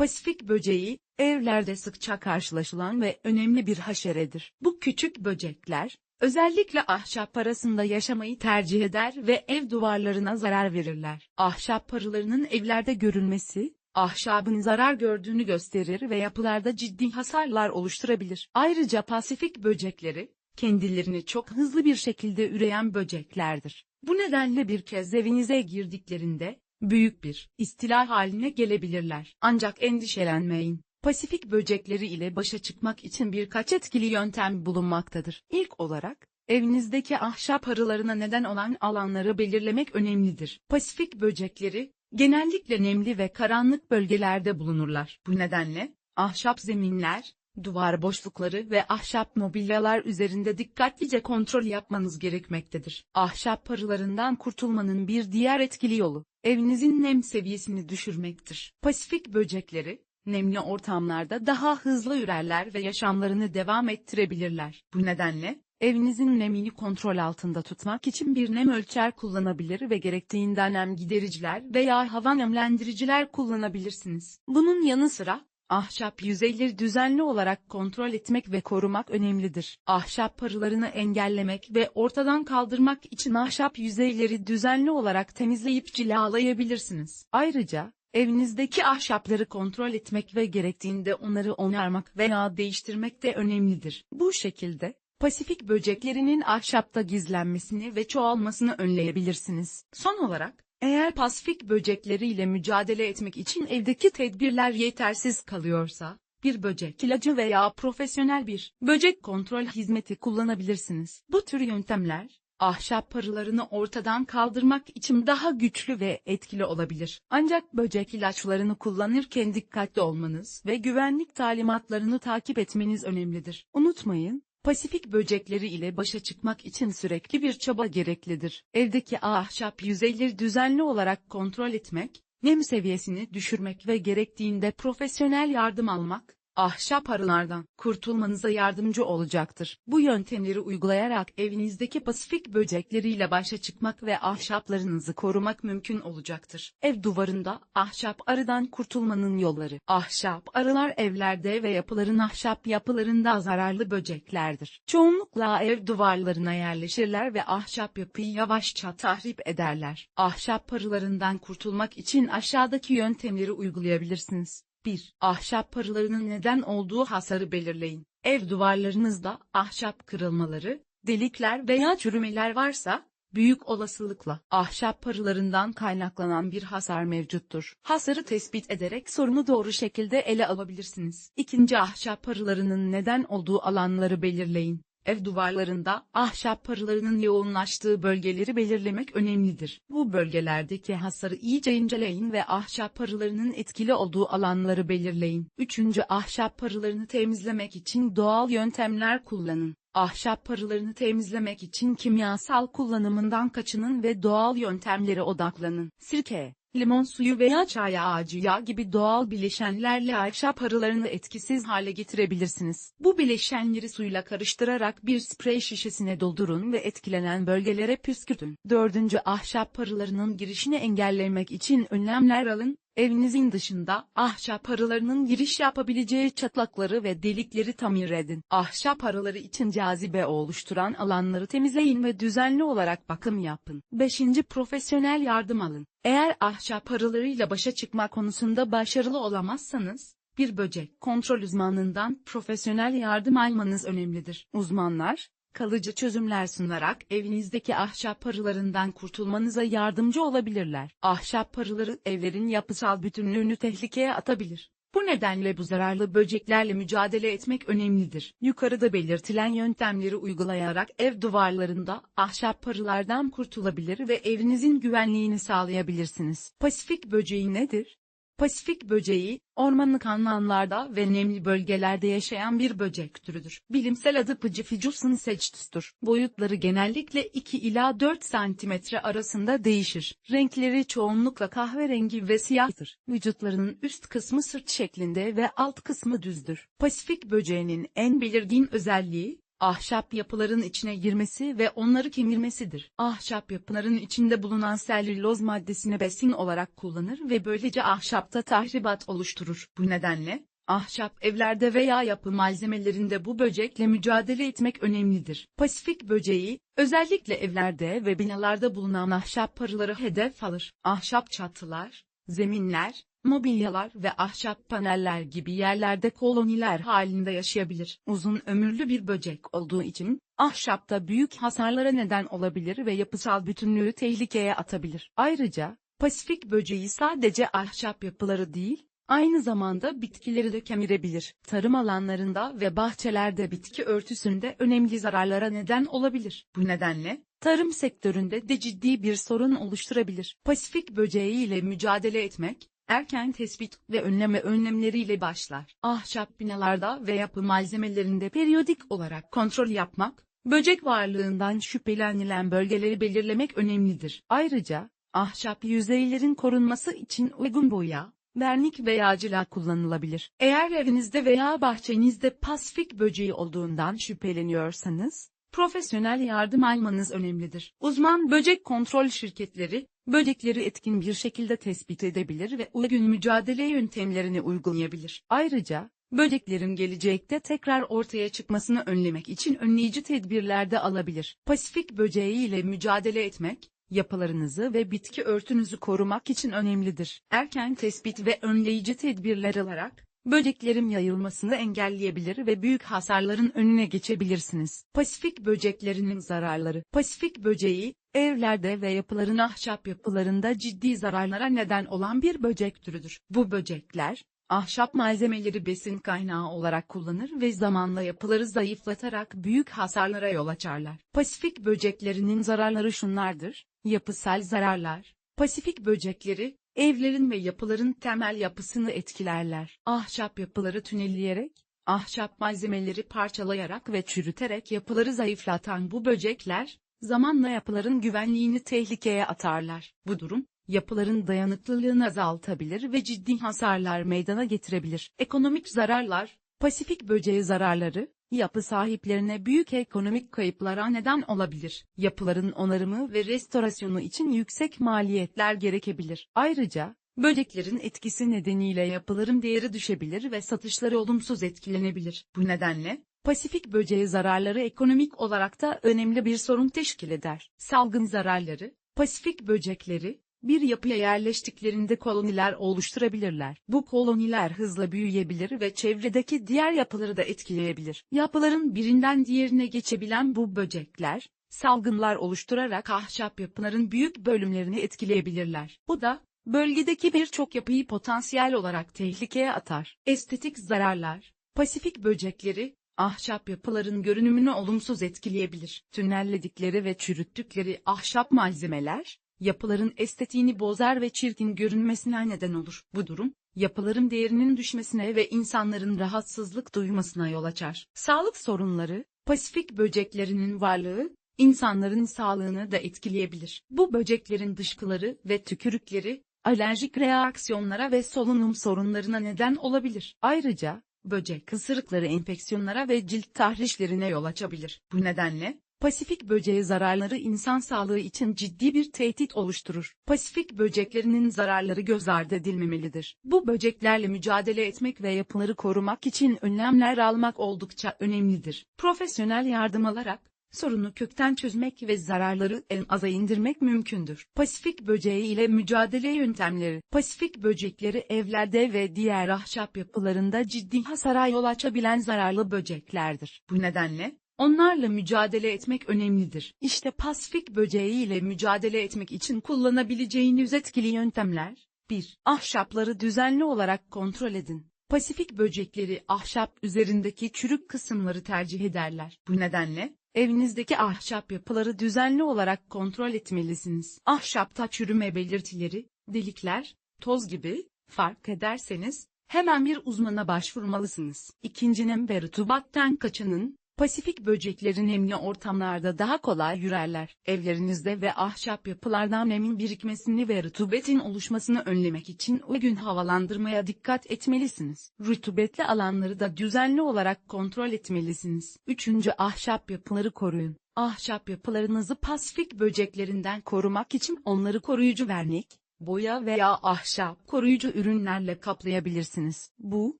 Pasifik böceği, evlerde sıkça karşılaşılan ve önemli bir haşeredir. Bu küçük böcekler, özellikle ahşap arasında yaşamayı tercih eder ve ev duvarlarına zarar verirler. Ahşap arılarının evlerde görülmesi, ahşabın zarar gördüğünü gösterir ve yapılarda ciddi hasarlar oluşturabilir. Ayrıca Pasifik böcekleri, kendilerini çok hızlı bir şekilde üreyen böceklerdir. Bu nedenle bir kez evinize girdiklerinde, büyük bir istila haline gelebilirler. Ancak endişelenmeyin. Pasifik böcekleri ile başa çıkmak için birkaç etkili yöntem bulunmaktadır. İlk olarak, evinizdeki ahşap arılarına neden olan alanları belirlemek önemlidir. Pasifik böcekleri, genellikle nemli ve karanlık bölgelerde bulunurlar. Bu nedenle, ahşap zeminler, duvar boşlukları ve ahşap mobilyalar üzerinde dikkatlice kontrol yapmanız gerekmektedir. Ahşap arılarından kurtulmanın bir diğer etkili yolu, evinizin nem seviyesini düşürmektir. Pasifik böcekleri, nemli ortamlarda daha hızlı ürerler ve yaşamlarını devam ettirebilirler. Bu nedenle, evinizin nemini kontrol altında tutmak için bir nem ölçer kullanabilir ve gerektiğinde nem gidericiler veya hava nemlendiriciler kullanabilirsiniz. Bunun yanı sıra, Ahşap yüzeyleri düzenli olarak kontrol etmek ve korumak önemlidir. Ahşap parılarını engellemek ve ortadan kaldırmak için ahşap yüzeyleri düzenli olarak temizleyip cilalayabilirsiniz. Ayrıca, evinizdeki ahşapları kontrol etmek ve gerektiğinde onları onarmak veya değiştirmek de önemlidir. Bu şekilde, Pasifik böceklerinin ahşapta gizlenmesini ve çoğalmasını önleyebilirsiniz. Son olarak, eğer pasifik böcekleriyle mücadele etmek için evdeki tedbirler yetersiz kalıyorsa, bir böcek ilacı veya profesyonel bir böcek kontrol hizmeti kullanabilirsiniz. Bu tür yöntemler, ahşap arılarını ortadan kaldırmak için daha güçlü ve etkili olabilir. Ancak böcek ilaçlarını kullanırken dikkatli olmanız ve güvenlik talimatlarını takip etmeniz önemlidir. Unutmayın, Pasifik böcekleri ile başa çıkmak için sürekli bir çaba gereklidir. Evdeki ahşap yüzeyleri düzenli olarak kontrol etmek, nem seviyesini düşürmek ve gerektiğinde profesyonel yardım almak, ahşap arılardan kurtulmanıza yardımcı olacaktır. Bu yöntemleri uygulayarak evinizdeki pasifik böcekleriyle başa çıkmak ve ahşaplarınızı korumak mümkün olacaktır. Ev duvarında ahşap arıdan kurtulmanın yolları. Ahşap arılar evlerde ve yapıların ahşap yapılarında zararlı böceklerdir. Çoğunlukla ev duvarlarına yerleşirler ve ahşap yapıyı yavaşça tahrip ederler. Ahşap arılarından kurtulmak için aşağıdaki yöntemleri uygulayabilirsiniz. 1. Ahşap parılarının neden olduğu hasarı belirleyin. Ev duvarlarınızda ahşap kırılmaları, delikler veya çürümeler varsa, büyük olasılıkla ahşap parılarından kaynaklanan bir hasar mevcuttur. Hasarı tespit ederek sorunu doğru şekilde ele alabilirsiniz. İkinci ahşap parılarının neden olduğu alanları belirleyin. Ev duvarlarında ahşap parılarının yoğunlaştığı bölgeleri belirlemek önemlidir. Bu bölgelerdeki hasarı iyice inceleyin ve ahşap parılarının etkili olduğu alanları belirleyin. Üçüncü ahşap parılarını temizlemek için doğal yöntemler kullanın. Ahşap parılarını temizlemek için kimyasal kullanımından kaçının ve doğal yöntemlere odaklanın. Sirke, limon suyu veya çay ağacı yağı gibi doğal bileşenlerle ahşap arılarını etkisiz hale getirebilirsiniz. Bu bileşenleri suyla karıştırarak bir sprey şişesine doldurun ve etkilenen bölgelere püskürtün. Dördüncü ahşap arılarının girişini engellemek için önlemler alın. Evinizin dışında ahşap arılarının giriş yapabileceği çatlakları ve delikleri tamir edin. Ahşap arıları için cazibe oluşturan alanları temizleyin ve düzenli olarak bakım yapın. 5. Profesyonel yardım alın. Eğer ahşap arılarıyla başa çıkma konusunda başarılı olamazsanız, bir böcek kontrol uzmanından profesyonel yardım almanız önemlidir. Uzmanlar, kalıcı çözümler sunarak evinizdeki ahşap arılarından kurtulmanıza yardımcı olabilirler. Ahşap arıları evlerin yapısal bütünlüğünü tehlikeye atabilir. Bu nedenle bu zararlı böceklerle mücadele etmek önemlidir. Yukarıda belirtilen yöntemleri uygulayarak ev duvarlarında ahşap arılardan kurtulabilir ve evinizin güvenliğini sağlayabilirsiniz. Pasifik böceği nedir? Pasifik böceği, ormanlık alanlarda ve nemli bölgelerde yaşayan bir böcek türüdür. Bilimsel adı Pıcıficus insectus'tur. Boyutları genellikle 2 ila 4 cm arasında değişir. Renkleri çoğunlukla kahverengi ve siyahtır. Vücutlarının üst kısmı sırt şeklinde ve alt kısmı düzdür. Pasifik böceğinin en belirgin özelliği, ahşap yapıların içine girmesi ve onları kemirmesidir. Ahşap yapıların içinde bulunan selüloz maddesini besin olarak kullanır ve böylece ahşapta tahribat oluşturur. Bu nedenle, ahşap evlerde veya yapı malzemelerinde bu böcekle mücadele etmek önemlidir. Pasifik böceği, özellikle evlerde ve binalarda bulunan ahşap arıları hedef alır. Ahşap çatılar, zeminler, mobilyalar ve ahşap paneller gibi yerlerde koloniler halinde yaşayabilir. Uzun ömürlü bir böcek olduğu için, ahşapta büyük hasarlara neden olabilir ve yapısal bütünlüğü tehlikeye atabilir. Ayrıca, Pasifik böceği sadece ahşap yapıları değil, aynı zamanda bitkileri de kemirebilir. Tarım alanlarında ve bahçelerde bitki örtüsünde önemli zararlara neden olabilir. Bu nedenle, tarım sektöründe de ciddi bir sorun oluşturabilir. Pasifik böceği ile mücadele etmek, erken tespit ve önleme önlemleriyle başlar. Ahşap binalarda ve yapı malzemelerinde periyodik olarak kontrol yapmak, böcek varlığından şüphelenilen bölgeleri belirlemek önemlidir. Ayrıca, ahşap yüzeylerin korunması için uygun boya, vernik veya cila kullanılabilir. Eğer evinizde veya bahçenizde pasifik böceği olduğundan şüpheleniyorsanız, profesyonel yardım almanız önemlidir. Uzman böcek kontrol şirketleri, böcekleri etkin bir şekilde tespit edebilir ve uygun mücadele yöntemlerini uygulayabilir. Ayrıca, böceklerin gelecekte tekrar ortaya çıkmasını önlemek için önleyici tedbirler de alabilir. Pasifik böceği ile mücadele etmek, yapılarınızı ve bitki örtünüzü korumak için önemlidir. Erken tespit ve önleyici tedbirler alarak, böceklerin yayılmasını engelleyebilir ve büyük hasarların önüne geçebilirsiniz. Pasifik böceklerinin zararları Pasifik böceği, evlerde ve yapıların ahşap yapılarında ciddi zararlara neden olan bir böcek türüdür. Bu böcekler, ahşap malzemeleri besin kaynağı olarak kullanır ve zamanla yapıları zayıflatarak büyük hasarlara yol açarlar. Pasifik böceklerinin zararları şunlardır, yapısal zararlar, Pasifik böcekleri, evlerin ve yapıların temel yapısını etkilerler. Ahşap yapıları tünelleyerek, ahşap malzemeleri parçalayarak ve çürüterek yapıları zayıflatan bu böcekler, zamanla yapıların güvenliğini tehlikeye atarlar. Bu durum, yapıların dayanıklılığını azaltabilir ve ciddi hasarlar meydana getirebilir. Ekonomik zararlar, Pasifik böceği zararları, yapı sahiplerine büyük ekonomik kayıplara neden olabilir. Yapıların onarımı ve restorasyonu için yüksek maliyetler gerekebilir. Ayrıca, böceklerin etkisi nedeniyle yapıların değeri düşebilir ve satışları olumsuz etkilenebilir. Bu nedenle, Pasifik böceği zararları ekonomik olarak da önemli bir sorun teşkil eder. Salgın zararları, Pasifik böcekleri, bir yapıya yerleştiklerinde koloniler oluşturabilirler. Bu koloniler hızla büyüyebilir ve çevredeki diğer yapıları da etkileyebilir. Yapıların birinden diğerine geçebilen bu böcekler, salgınlar oluşturarak ahşap yapıların büyük bölümlerini etkileyebilirler. Bu da, bölgedeki birçok yapıyı potansiyel olarak tehlikeye atar. Estetik zararlar, Pasifik böcekleri, ahşap yapıların görünümünü olumsuz etkileyebilir. Tünelledikleri ve çürüttükleri ahşap malzemeler, yapıların estetiğini bozar ve çirkin görünmesine neden olur. Bu durum, yapıların değerinin düşmesine ve insanların rahatsızlık duymasına yol açar. Sağlık sorunları, Pasifik böceklerinin varlığı, insanların sağlığını da etkileyebilir. Bu böceklerin dışkıları ve tükürükleri, alerjik reaksiyonlara ve solunum sorunlarına neden olabilir. Ayrıca, böcek ısırıkları enfeksiyonlara ve cilt tahrişlerine yol açabilir. Bu nedenle, Pasifik böceği zararları insan sağlığı için ciddi bir tehdit oluşturur. Pasifik böceklerinin zararları göz ardı edilmemelidir. Bu böceklerle mücadele etmek ve yapıları korumak için önlemler almak oldukça önemlidir. Profesyonel yardım alarak, sorunu kökten çözmek ve zararları en aza indirmek mümkündür. Pasifik böceği ile mücadele yöntemleri Pasifik böcekleri evlerde ve diğer ahşap yapılarında ciddi hasara yol açabilen zararlı böceklerdir. Bu nedenle, Onlarla mücadele etmek önemlidir. İşte Pasifik böceği ile mücadele etmek için kullanabileceğiniz etkili yöntemler. 1. Ahşapları düzenli olarak kontrol edin. Pasifik böcekleri ahşap üzerindeki çürük kısımları tercih ederler. Bu nedenle, evinizdeki ahşap yapıları düzenli olarak kontrol etmelisiniz. Ahşapta çürüme belirtileri, delikler, toz gibi, fark ederseniz, hemen bir uzmana başvurmalısınız. İkinci nem ve rutubattan kaçının, Pasifik böcekleri nemli ortamlarda daha kolay yürerler. Evlerinizde ve ahşap yapılarda nemin birikmesini ve rutubetin oluşmasını önlemek için uygun havalandırmaya dikkat etmelisiniz. Rutubetli alanları da düzenli olarak kontrol etmelisiniz. Üçüncü ahşap yapıları koruyun. Ahşap yapılarınızı pasifik böceklerinden korumak için onları koruyucu vernik, boya veya ahşap koruyucu ürünlerle kaplayabilirsiniz. Bu,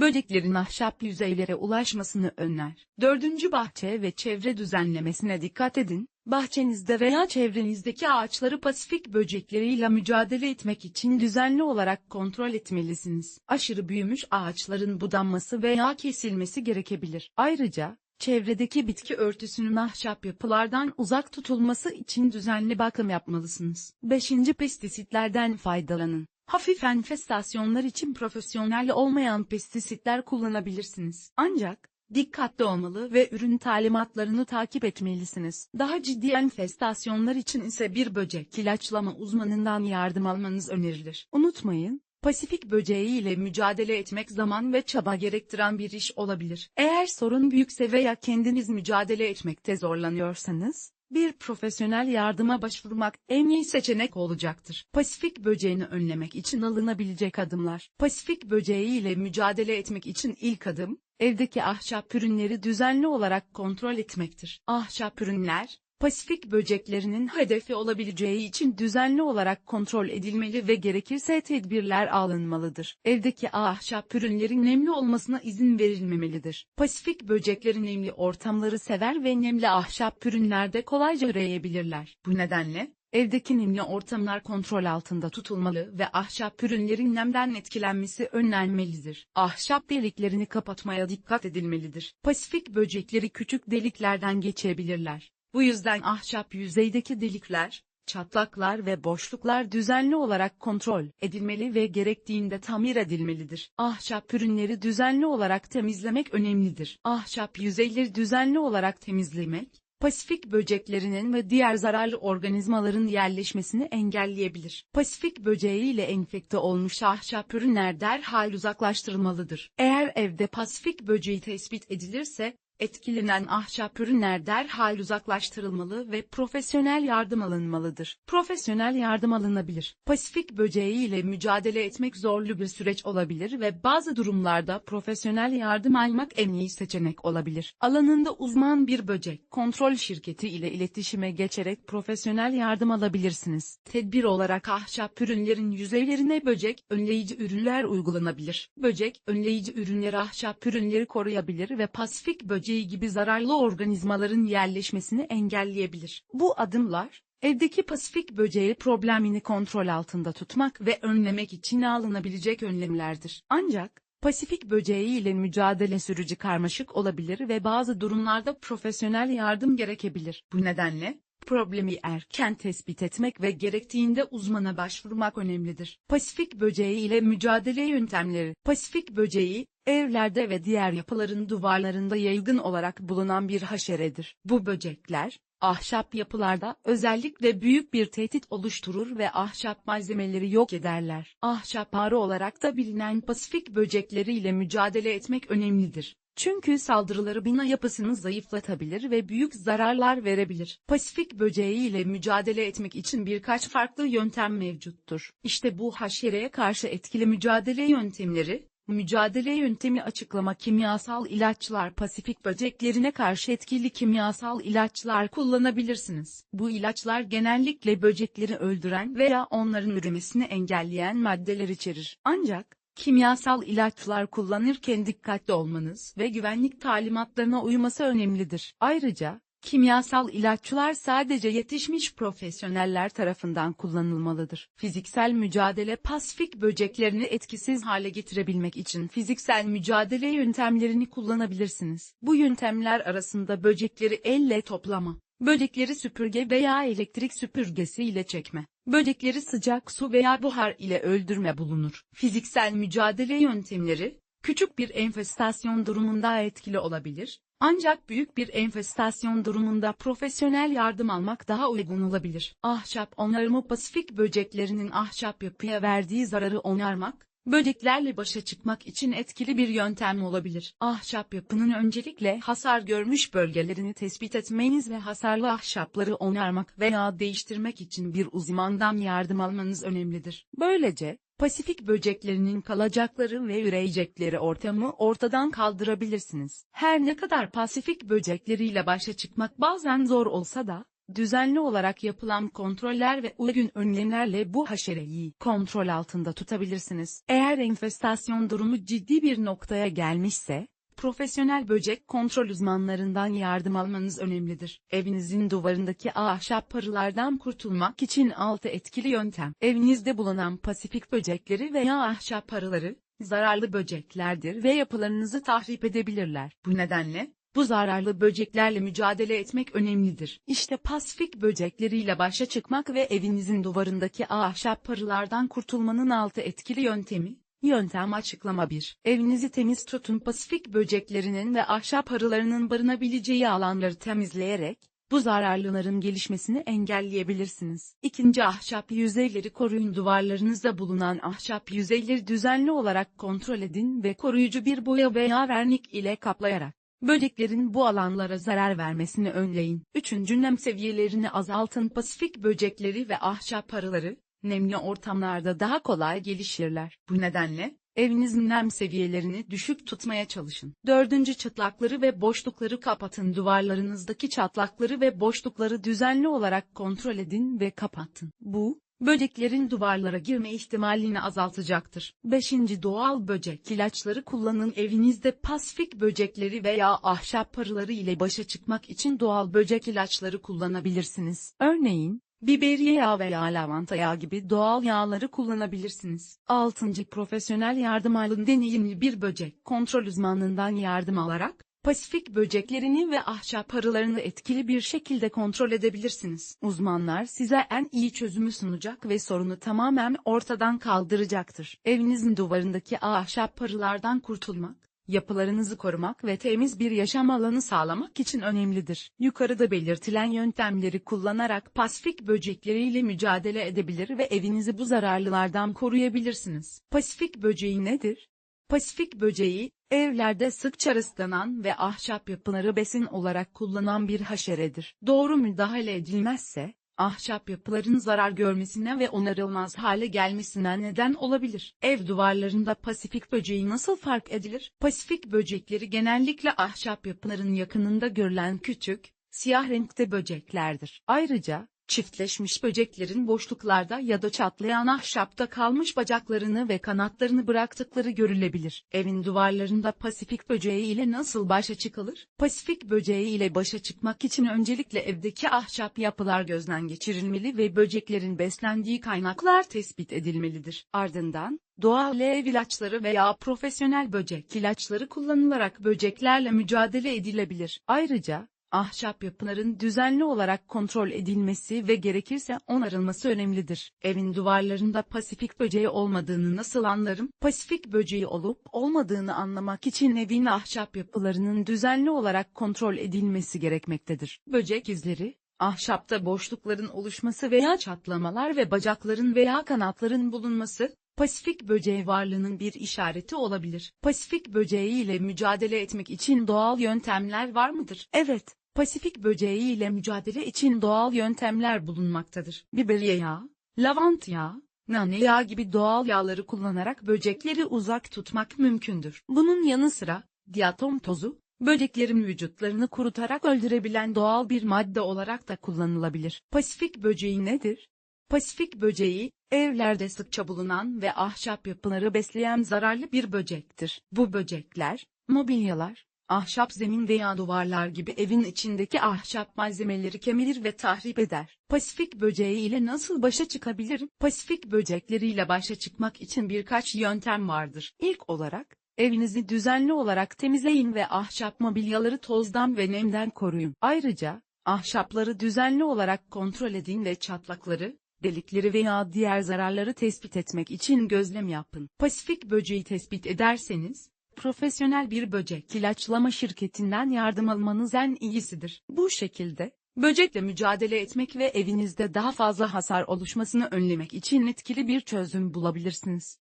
böceklerin ahşap yüzeylere ulaşmasını önler. Dördüncü bahçe ve çevre düzenlemesine dikkat edin. Bahçenizde veya çevrenizdeki ağaçları pasifik böcekleriyle mücadele etmek için düzenli olarak kontrol etmelisiniz. Aşırı büyümüş ağaçların budanması veya kesilmesi gerekebilir. Ayrıca, Çevredeki bitki örtüsünün ahşap yapılardan uzak tutulması için düzenli bakım yapmalısınız. 5. Pestisitlerden faydalanın. Hafif enfestasyonlar için profesyonel olmayan pestisitler kullanabilirsiniz. Ancak, dikkatli olmalı ve ürün talimatlarını takip etmelisiniz. Daha ciddi enfestasyonlar için ise bir böcek ilaçlama uzmanından yardım almanız önerilir. Unutmayın, Pasifik böceği ile mücadele etmek zaman ve çaba gerektiren bir iş olabilir. Eğer sorun büyükse veya kendiniz mücadele etmekte zorlanıyorsanız, bir profesyonel yardıma başvurmak en iyi seçenek olacaktır. Pasifik böceğini önlemek için alınabilecek adımlar. Pasifik böceği ile mücadele etmek için ilk adım, evdeki ahşap ürünleri düzenli olarak kontrol etmektir. Ahşap ürünler, Pasifik böceklerinin hedefi olabileceği için düzenli olarak kontrol edilmeli ve gerekirse tedbirler alınmalıdır. Evdeki ahşap ürünlerin nemli olmasına izin verilmemelidir. Pasifik böcekleri nemli ortamları sever ve nemli ahşap ürünlerde kolayca üreyebilirler. Bu nedenle, Evdeki nemli ortamlar kontrol altında tutulmalı ve ahşap ürünlerin nemden etkilenmesi önlenmelidir. Ahşap deliklerini kapatmaya dikkat edilmelidir. Pasifik böcekleri küçük deliklerden geçebilirler. Bu yüzden ahşap yüzeydeki delikler, çatlaklar ve boşluklar düzenli olarak kontrol edilmeli ve gerektiğinde tamir edilmelidir. Ahşap ürünleri düzenli olarak temizlemek önemlidir. Ahşap yüzeyleri düzenli olarak temizlemek, Pasifik böceklerinin ve diğer zararlı organizmaların yerleşmesini engelleyebilir. Pasifik böceği ile enfekte olmuş ahşap ürünler derhal uzaklaştırılmalıdır. Eğer evde pasifik böceği tespit edilirse, etkilenen ahşap ürünler derhal uzaklaştırılmalı ve profesyonel yardım alınmalıdır. Profesyonel yardım alınabilir. Pasifik böceği ile mücadele etmek zorlu bir süreç olabilir ve bazı durumlarda profesyonel yardım almak en iyi seçenek olabilir. Alanında uzman bir böcek kontrol şirketi ile iletişime geçerek profesyonel yardım alabilirsiniz. Tedbir olarak ahşap ürünlerin yüzeylerine böcek önleyici ürünler uygulanabilir. Böcek önleyici ürünler ahşap ürünleri koruyabilir ve pasifik böcek böceği gibi zararlı organizmaların yerleşmesini engelleyebilir. Bu adımlar, evdeki pasifik böceği problemini kontrol altında tutmak ve önlemek için alınabilecek önlemlerdir. Ancak, Pasifik böceği ile mücadele sürücü karmaşık olabilir ve bazı durumlarda profesyonel yardım gerekebilir. Bu nedenle, problemi erken tespit etmek ve gerektiğinde uzmana başvurmak önemlidir. Pasifik böceği ile mücadele yöntemleri Pasifik böceği, evlerde ve diğer yapıların duvarlarında yaygın olarak bulunan bir haşeredir. Bu böcekler, ahşap yapılarda özellikle büyük bir tehdit oluşturur ve ahşap malzemeleri yok ederler. Ahşap ağrı olarak da bilinen pasifik böcekleri ile mücadele etmek önemlidir. Çünkü saldırıları bina yapısını zayıflatabilir ve büyük zararlar verebilir. Pasifik böceği ile mücadele etmek için birkaç farklı yöntem mevcuttur. İşte bu haşereye karşı etkili mücadele yöntemleri, Mücadele yöntemi açıklama kimyasal ilaçlar pasifik böceklerine karşı etkili kimyasal ilaçlar kullanabilirsiniz. Bu ilaçlar genellikle böcekleri öldüren veya onların üremesini engelleyen maddeler içerir. Ancak, Kimyasal ilaçlar kullanırken dikkatli olmanız ve güvenlik talimatlarına uyması önemlidir. Ayrıca, kimyasal ilaçlar sadece yetişmiş profesyoneller tarafından kullanılmalıdır. Fiziksel mücadele pasifik böceklerini etkisiz hale getirebilmek için fiziksel mücadele yöntemlerini kullanabilirsiniz. Bu yöntemler arasında böcekleri elle toplama, böcekleri süpürge veya elektrik süpürgesi ile çekme, Böcekleri sıcak su veya buhar ile öldürme bulunur. Fiziksel mücadele yöntemleri, küçük bir enfestasyon durumunda etkili olabilir, ancak büyük bir enfestasyon durumunda profesyonel yardım almak daha uygun olabilir. Ahşap onarımı pasifik böceklerinin ahşap yapıya verdiği zararı onarmak, böceklerle başa çıkmak için etkili bir yöntem olabilir. Ahşap yapının öncelikle hasar görmüş bölgelerini tespit etmeniz ve hasarlı ahşapları onarmak veya değiştirmek için bir uzmandan yardım almanız önemlidir. Böylece, Pasifik böceklerinin kalacakları ve üreyecekleri ortamı ortadan kaldırabilirsiniz. Her ne kadar Pasifik böcekleriyle başa çıkmak bazen zor olsa da, düzenli olarak yapılan kontroller ve uygun önlemlerle bu haşereyi kontrol altında tutabilirsiniz. Eğer enfestasyon durumu ciddi bir noktaya gelmişse, profesyonel böcek kontrol uzmanlarından yardım almanız önemlidir. Evinizin duvarındaki ahşap parılardan kurtulmak için altı etkili yöntem. Evinizde bulunan pasifik böcekleri veya ahşap parıları, zararlı böceklerdir ve yapılarınızı tahrip edebilirler. Bu nedenle, bu zararlı böceklerle mücadele etmek önemlidir. İşte pasifik böcekleriyle başa çıkmak ve evinizin duvarındaki ahşap parılardan kurtulmanın altı etkili yöntemi, Yöntem açıklama 1. Evinizi temiz tutun pasifik böceklerinin ve ahşap arılarının barınabileceği alanları temizleyerek, bu zararlıların gelişmesini engelleyebilirsiniz. İkinci ahşap yüzeyleri koruyun duvarlarınızda bulunan ahşap yüzeyleri düzenli olarak kontrol edin ve koruyucu bir boya veya vernik ile kaplayarak, böceklerin bu alanlara zarar vermesini önleyin. Üçüncü nem seviyelerini azaltın pasifik böcekleri ve ahşap arıları, nemli ortamlarda daha kolay gelişirler. Bu nedenle, evinizin nem seviyelerini düşük tutmaya çalışın. Dördüncü çıtlakları ve boşlukları kapatın. Duvarlarınızdaki çatlakları ve boşlukları düzenli olarak kontrol edin ve kapatın. Bu, böceklerin duvarlara girme ihtimalini azaltacaktır. 5. Doğal böcek ilaçları kullanın. Evinizde pasifik böcekleri veya ahşap parıları ile başa çıkmak için doğal böcek ilaçları kullanabilirsiniz. Örneğin, Biberiye yağı veya lavanta yağı gibi doğal yağları kullanabilirsiniz. 6. Profesyonel yardım alın deneyimli bir böcek kontrol uzmanından yardım alarak, Pasifik böceklerini ve ahşap arılarını etkili bir şekilde kontrol edebilirsiniz. Uzmanlar size en iyi çözümü sunacak ve sorunu tamamen ortadan kaldıracaktır. Evinizin duvarındaki ahşap arılardan kurtulmak, yapılarınızı korumak ve temiz bir yaşam alanı sağlamak için önemlidir. Yukarıda belirtilen yöntemleri kullanarak pasifik böcekleriyle mücadele edebilir ve evinizi bu zararlılardan koruyabilirsiniz. Pasifik böceği nedir? Pasifik böceği, evlerde sıkça rastlanan ve ahşap yapıları besin olarak kullanan bir haşeredir. Doğru müdahale edilmezse, ahşap yapıların zarar görmesine ve onarılmaz hale gelmesine neden olabilir. Ev duvarlarında pasifik böceği nasıl fark edilir? Pasifik böcekleri genellikle ahşap yapıların yakınında görülen küçük, siyah renkte böceklerdir. Ayrıca, çiftleşmiş böceklerin boşluklarda ya da çatlayan ahşapta kalmış bacaklarını ve kanatlarını bıraktıkları görülebilir. Evin duvarlarında pasifik böceği ile nasıl başa çıkılır? Pasifik böceği ile başa çıkmak için öncelikle evdeki ahşap yapılar gözden geçirilmeli ve böceklerin beslendiği kaynaklar tespit edilmelidir. Ardından, doğal ev ilaçları veya profesyonel böcek ilaçları kullanılarak böceklerle mücadele edilebilir. Ayrıca, ahşap yapıların düzenli olarak kontrol edilmesi ve gerekirse onarılması önemlidir. Evin duvarlarında pasifik böceği olmadığını nasıl anlarım? Pasifik böceği olup olmadığını anlamak için evin ahşap yapılarının düzenli olarak kontrol edilmesi gerekmektedir. Böcek izleri, ahşapta boşlukların oluşması veya çatlamalar ve bacakların veya kanatların bulunması, Pasifik böceği varlığının bir işareti olabilir. Pasifik böceği ile mücadele etmek için doğal yöntemler var mıdır? Evet, Pasifik böceği ile mücadele için doğal yöntemler bulunmaktadır. Biberiye yağı, lavant yağı, nane yağı gibi doğal yağları kullanarak böcekleri uzak tutmak mümkündür. Bunun yanı sıra, diatom tozu, böceklerin vücutlarını kurutarak öldürebilen doğal bir madde olarak da kullanılabilir. Pasifik böceği nedir? Pasifik böceği, evlerde sıkça bulunan ve ahşap yapıları besleyen zararlı bir böcektir. Bu böcekler, mobilyalar, ahşap zemin veya duvarlar gibi evin içindeki ahşap malzemeleri kemirir ve tahrip eder. Pasifik böceği ile nasıl başa çıkabilirim? Pasifik böcekleriyle başa çıkmak için birkaç yöntem vardır. İlk olarak, evinizi düzenli olarak temizleyin ve ahşap mobilyaları tozdan ve nemden koruyun. Ayrıca, ahşapları düzenli olarak kontrol edin ve çatlakları, delikleri veya diğer zararları tespit etmek için gözlem yapın. Pasifik böceği tespit ederseniz, profesyonel bir böcek ilaçlama şirketinden yardım almanız en iyisidir. Bu şekilde, böcekle mücadele etmek ve evinizde daha fazla hasar oluşmasını önlemek için etkili bir çözüm bulabilirsiniz.